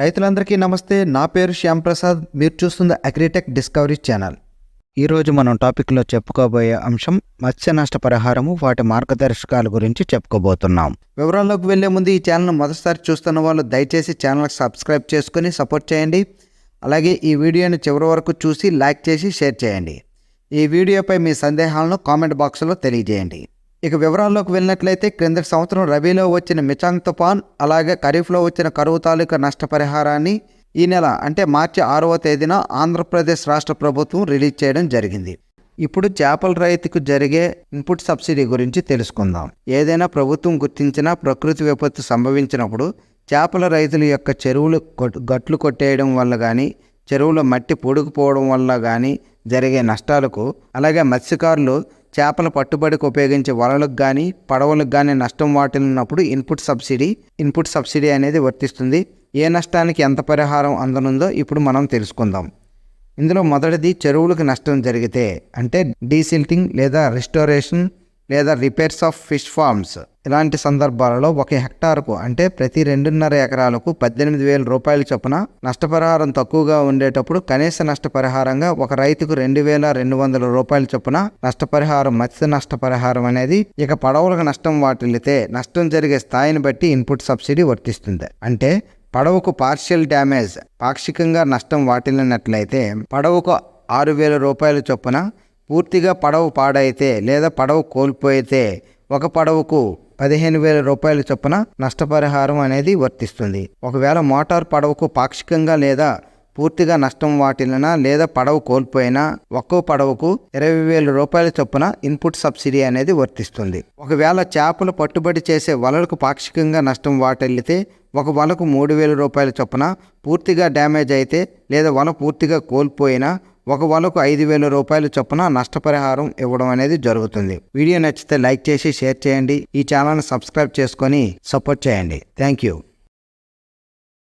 రైతులందరికీ నమస్తే. నా పేరు శ్యామ్ ప్రసాద్ మీరు చూస్తున్న అగ్రిటెక్ డిస్కవరీ ఛానల్. ఈరోజు మనం టాపిక్లో చెప్పుకోబోయే అంశం మత్స్య నష్ట పరిహారము వాటి మార్గదర్శకాల గురించి చెప్పుకోబోతున్నాం. వివరాల్లోకి వెళ్ళే ముందు ఈ ఛానల్ మొదటిసారి చూస్తున్న వాళ్ళు దయచేసి ఛానల్కి సబ్స్క్రైబ్ చేసుకుని సపోర్ట్ చేయండి. అలాగే ఈ వీడియోని చివరి వరకు చూసి లైక్ చేసి షేర్ చేయండి. ఈ వీడియోపై మీ సందేహాలను కామెంట్ బాక్స్లో తెలియజేయండి. ఇక వివరాల్లోకి వెళ్ళినట్లయితే క్రిందటి సంవత్సరం రబీలో వచ్చిన మిచాంగ్ తుఫాన్ అలాగే ఖరీఫ్లో వచ్చిన కరువు తాలూకా నష్టపరిహారాన్ని ఈ నెల అంటే మార్చి ఆరవ తేదీన ఆంధ్రప్రదేశ్ రాష్ట్ర ప్రభుత్వం రిలీజ్ చేయడం జరిగింది. ఇప్పుడు చేపల రైతుకు జరిగే ఇన్పుట్ సబ్సిడీ గురించి తెలుసుకుందాం. ఏదైనా ప్రభుత్వం గుర్తించిన ప్రకృతి విపత్తు సంభవించినప్పుడు చేపల రైతుల యొక్క చెరువులు గట్లు కొట్టేయడం వల్ల కానీ చెరువులో మట్టి పొడుకుపోవడం వల్ల కానీ జరిగే నష్టాలకు అలాగే మత్స్యకారులు చేపల పట్టుబడికి ఉపయోగించే వలలకు కానీ పడవలకు కానీ నష్టం వాటిల్లినప్పుడు ఇన్పుట్ సబ్సిడీ ఇన్పుట్ సబ్సిడీ అనేది వర్తిస్తుంది. ఏ నష్టానికి ఎంత పరిహారం అందనుందో ఇప్పుడు మనం తెలుసుకుందాం. ఇందులో మొదటిది చెరువులకు నష్టం జరిగితే అంటే డీసిల్టింగ్ లేదా రిస్టోరేషన్ లేదా రిపేర్స్ ఆఫ్ ఫిష్ ఫార్మ్స్. ఇలాంటి సందర్భాలలో ఒక హెక్టార్కు అంటే ప్రతి రెండున్నర ఎకరాలకు పద్దెనిమిది వేల రూపాయల చొప్పున నష్టపరిహారం తక్కువగా ఉండేటప్పుడు కనీస నష్టపరిహారంగా ఒక రైతుకు రెండు వేల రెండు వందల రూపాయల చొప్పున నష్టపరిహారం మత్స్య నష్టపరిహారం అనేది ఇక పడవలకు నష్టం వాటిల్లితే నష్టం జరిగే స్థాయిని బట్టి ఇన్పుట్ సబ్సిడీ వర్తిస్తుంది. అంటే పడవకు పార్షియల్ డ్యామేజ్ పాక్షికంగా నష్టం వాటిల్లినట్లయితే పడవకు ఆరు వేల రూపాయల చొప్పున పూర్తిగా పడవ పాడైతే లేదా పడవ కోల్పోయితే ఒక పడవకు పదిహేను వేల రూపాయల చొప్పున నష్టపరిహారం అనేది వర్తిస్తుంది. ఒకవేళ మోటార్ పడవకు పాక్షికంగా లేదా పూర్తిగా నష్టం వాటిల్లినా లేదా పడవ కోల్పోయినా ఒక్కో పడవకు ఇరవై వేల రూపాయల చొప్పున ఇన్పుట్ సబ్సిడీ అనేది వర్తిస్తుంది. ఒకవేళ చేపలు పట్టుబడి చేసే వలలకు పాక్షికంగా నష్టం వాటిల్లితే ఒక వలకు మూడు వేల రూపాయల చొప్పున పూర్తిగా డ్యామేజ్ అయితే లేదా వల పూర్తిగా కోల్పోయినా ఒక వలకు ఐదు వేల రూపాయలు చొప్పున నష్టపరిహారం ఇవ్వడం అనేది జరుగుతుంది. వీడియో నచ్చితే లైక్ చేసి షేర్ చేయండి. ఈ ఛానల్ని సబ్స్క్రైబ్ చేసుకొని సపోర్ట్ చేయండి. Thank you